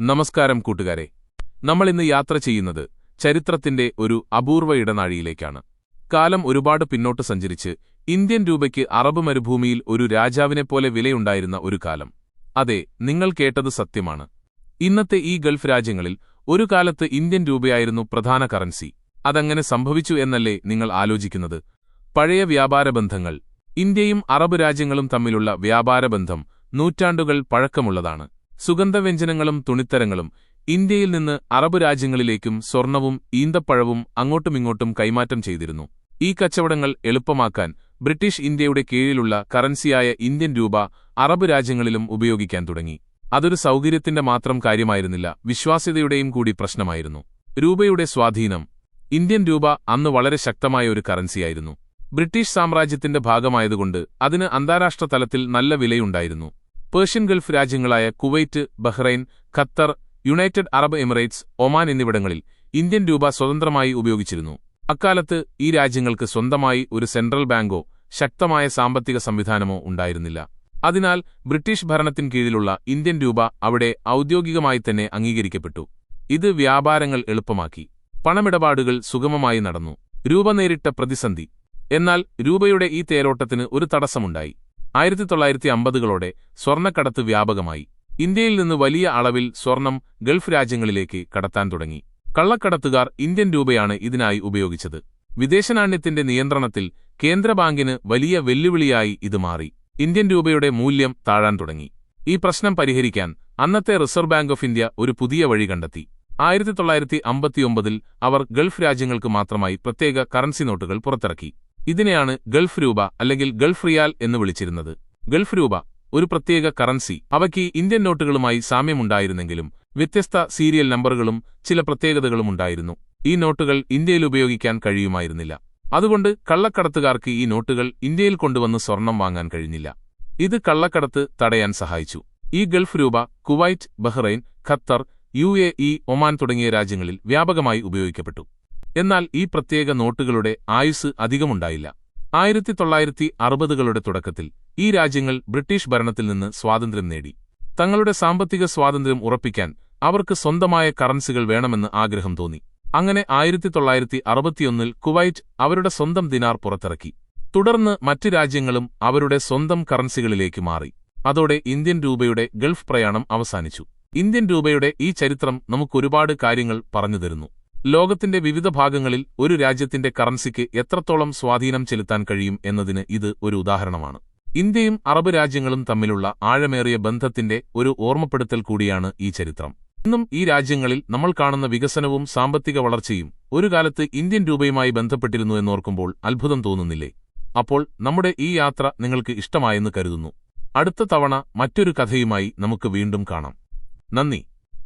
നമസ്കാരം കൂട്ടുകാരെ. നമ്മൾ ഇന്ന് യാത്ര ചെയ്യുന്നത് ചരിത്രത്തിന്റെ ഒരു അപൂർവ ഇടനാഴിയിലേക്കാണ്. കാലം ഒരുപാട് പിന്നോട്ട് സഞ്ചരിച്ച് ഇന്ത്യൻ രൂപയ്ക്ക് അറബ് മരുഭൂമിയിൽ ഒരു രാജാവിനെപ്പോലെ വിലയുണ്ടായിരുന്ന ഒരു കാലം. അതെ നിങ്ങൾ കേട്ടത് സത്യമാണ്. ഇന്നത്തെ ഈ ഗൾഫ് രാജ്യങ്ങളിൽ ഒരു കാലത്ത് ഇന്ത്യൻ രൂപയായിരുന്നു പ്രധാന കറൻസി. അതങ്ങനെ സംഭവിച്ചു എന്നല്ലേ നിങ്ങൾ ആലോചിക്കുന്നത്? പഴയ വ്യാപാര ബന്ധങ്ങൾ. ഇന്ത്യയും അറബ് രാജ്യങ്ങളും തമ്മിലുള്ള വ്യാപാര ബന്ധം നൂറ്റാണ്ടുകൾ പഴക്കമുള്ളതാണ്. സുഗന്ധവ്യഞ്ജനങ്ങളും തുണിത്തരങ്ങളും ഇന്ത്യയിൽ നിന്ന് അറബ് രാജ്യങ്ങളിലേക്കും സ്വർണവും ഈന്തപ്പഴവും അങ്ങോട്ടുമിങ്ങോട്ടും കൈമാറ്റം ചെയ്തിരുന്നു. ഈ കച്ചവടങ്ങൾ എളുപ്പമാക്കാൻ ബ്രിട്ടീഷ് ഇന്ത്യയുടെ കീഴിലുള്ള കറൻസിയായ ഇന്ത്യൻ രൂപ അറബ് രാജ്യങ്ങളിലും ഉപയോഗിക്കാൻ തുടങ്ങി. അതൊരു സൗകര്യത്തിന്റെ മാത്രം കാര്യമായിരുന്നില്ല വിശ്വാസ്യതയുടെയും കൂടി പ്രശ്നമായിരുന്നു. രൂപയുടെ സ്വാധീനം ഇന്ത്യൻ രൂപ അന്ന് വളരെ ശക്തമായ ഒരു കറൻസിയായിരുന്നു. ബ്രിട്ടീഷ് സാമ്രാജ്യത്തിന്റെ ഭാഗമായതുകൊണ്ട് അതിന് അന്താരാഷ്ട്ര തലത്തിൽ നല്ല വിലയുണ്ടായിരുന്നു. Persian Gulf രാജ്യങ്ങളായ Kuwait Bahrain Qatar United Arab Emirates Oman എന്നിവിടങ്ങളിൽ ഇന്ത്യൻ രൂപ സ്വതന്ത്രമായി ഉപയോഗിച്ചിരുന്നു. അക്കാലത്ത് ഈ രാജ്യങ്ങൾക്ക് സ്വന്തമായി ഒരു സെൻട്രൽ ബാങ്കോ ശക്തമായ സാമ്പത്തിക സംവിധാനമോ ഉണ്ടായിരുന്നില്ല. അതിനാൽ ബ്രിട്ടീഷ് ഭരണത്തിൻ കീഴിലുള്ള ഇന്ത്യൻ രൂപ അവിടെ ഔദ്യോഗികമായി തന്നെ അംഗീകരിക്കപ്പെട്ടു. ഇത് വ്യാപാരങ്ങൾ എളുപ്പമാക്കി. പണമിടപാടുകൾ സുഗമമായി നടന്നു. രൂപ നേരിട്ട പ്രതിസന്ധി. എന്നാൽ രൂപയുടെ ഈ തേരോട്ടത്തിന് ഒരു തടസ്സമുണ്ടായി. ആയിരത്തി തൊള്ളായിരത്തി അമ്പതുകളോടെ സ്വർണക്കടത്ത് വ്യാപകമായി. ഇന്ത്യയിൽ നിന്ന് വലിയ അളവിൽ സ്വർണം ഗൾഫ് രാജ്യങ്ങളിലേക്ക് കടത്താൻ തുടങ്ങി. കള്ളക്കടത്തുകാർ ഇന്ത്യൻ രൂപയാണ് ഇതിനായി ഉപയോഗിച്ചത്. വിദേശനാണ്യത്തിന്റെ നിയന്ത്രണത്തിൽ കേന്ദ്ര ബാങ്കിന് വലിയ വെല്ലുവിളിയായി ഇത് മാറി. ഇന്ത്യൻ രൂപയുടെ മൂല്യം താഴാൻ തുടങ്ങി. ഈ പ്രശ്നം പരിഹരിക്കാൻ അന്നത്തെ റിസർവ് ബാങ്ക് ഓഫ് ഇന്ത്യ ഒരു പുതിയ വഴി കണ്ടെത്തി. ആയിരത്തി തൊള്ളായിരത്തി അമ്പത്തിയൊമ്പതിൽ അവർ ഗൾഫ് രാജ്യങ്ങൾക്ക് മാത്രമായി പ്രത്യേക കറൻസി നോട്ടുകൾ പുറത്തിറക്കി. ഇതിനെയാണ് ഗൾഫ് രൂപ അല്ലെങ്കിൽ ഗൾഫ് റിയാൽ എന്ന് വിളിച്ചിരുന്നത്. ഗൾഫ് രൂപ ഒരു പ്രത്യേക കറൻസി. അവയ്ക്ക് ഇന്ത്യൻ നോട്ടുകളുമായി സാമ്യമുണ്ടായിരുന്നെങ്കിലും വ്യത്യസ്ത സീരിയൽ നമ്പറുകളും ചില പ്രത്യേകതകളും ഉണ്ടായിരുന്നു. ഈ നോട്ടുകൾ ഇന്ത്യയിൽ ഉപയോഗിക്കാൻ കഴിയുമായിരുന്നില്ല. അതുകൊണ്ട് കള്ളക്കടത്തുകാർക്ക് ഈ നോട്ടുകൾ ഇന്ത്യയിൽ കൊണ്ടുവന്ന് സ്വർണം വാങ്ങാൻ കഴിഞ്ഞില്ല. ഇത് കള്ളക്കടത്ത് തടയാൻ സഹായിച്ചു. ഈ ഗൾഫ് രൂപ Kuwait Bahrain Qatar U Oman തുടങ്ങിയ രാജ്യങ്ങളിൽ വ്യാപകമായി ഉപയോഗിക്കപ്പെട്ടു. എന്നാൽ ഈ പ്രത്യേക നോട്ടുകളുടെ ആയുസ് അധികമുണ്ടായില്ല. ആയിരത്തി തൊള്ളായിരത്തി അറുപതുകളുടെ തുടക്കത്തിൽ ഈ രാജ്യങ്ങൾ ബ്രിട്ടീഷ് ഭരണത്തിൽ നിന്ന് സ്വാതന്ത്ര്യം നേടി. തങ്ങളുടെ സാമ്പത്തിക സ്വാതന്ത്ര്യം ഉറപ്പിക്കാൻ അവർക്ക് സ്വന്തമായ കറൻസികൾ വേണമെന്ന് ആഗ്രഹം തോന്നി. അങ്ങനെ ആയിരത്തി തൊള്ളായിരത്തി അറുപത്തിയൊന്നിൽ കുവൈറ്റ് അവരുടെ സ്വന്തം ദിനാർ പുറത്തിറക്കി. തുടർന്ന് മറ്റ് രാജ്യങ്ങളും അവരുടെ സ്വന്തം കറൻസികളിലേക്ക് മാറി. അതോടെ ഇന്ത്യൻ രൂപയുടെ ഗൾഫ് പ്രയാണം അവസാനിച്ചു. ഇന്ത്യൻ രൂപയുടെ ഈ ചരിത്രം നമുക്കൊരുപാട് കാര്യങ്ങൾ പറഞ്ഞു തരുന്നു. ലോകത്തിന്റെ വിവിധ ഭാഗങ്ങളിൽ ഒരു രാജ്യത്തിന്റെ കറൻസിക്ക് എത്രത്തോളം സ്വാധീനം ചെലുത്താൻ കഴിയും എന്നതിന് ഇത് ഒരു ഉദാഹരണമാണ്. ഇന്ത്യയും അറബ് രാജ്യങ്ങളും തമ്മിലുള്ള ആഴമേറിയ ബന്ധത്തിന്റെ ഒരു ഓർമ്മപ്പെടുത്തൽ കൂടിയാണ് ഈ ചരിത്രം. ഇന്നും ഈ രാജ്യങ്ങളിൽ നമ്മൾ കാണുന്ന വികസനവും സാമ്പത്തിക വളർച്ചയും ഒരു കാലത്ത് ഇന്ത്യൻ രൂപയുമായി ബന്ധപ്പെട്ടിരുന്നു എന്നോർക്കുമ്പോൾ അത്ഭുതം തോന്നുന്നില്ലേ? അപ്പോൾ നമ്മുടെ ഈ യാത്ര നിങ്ങൾക്ക് ഇഷ്ടമായെന്ന് കരുതുന്നു. അടുത്ത തവണ മറ്റൊരു കഥയുമായി നമുക്ക് വീണ്ടും കാണാം. നന്ദി.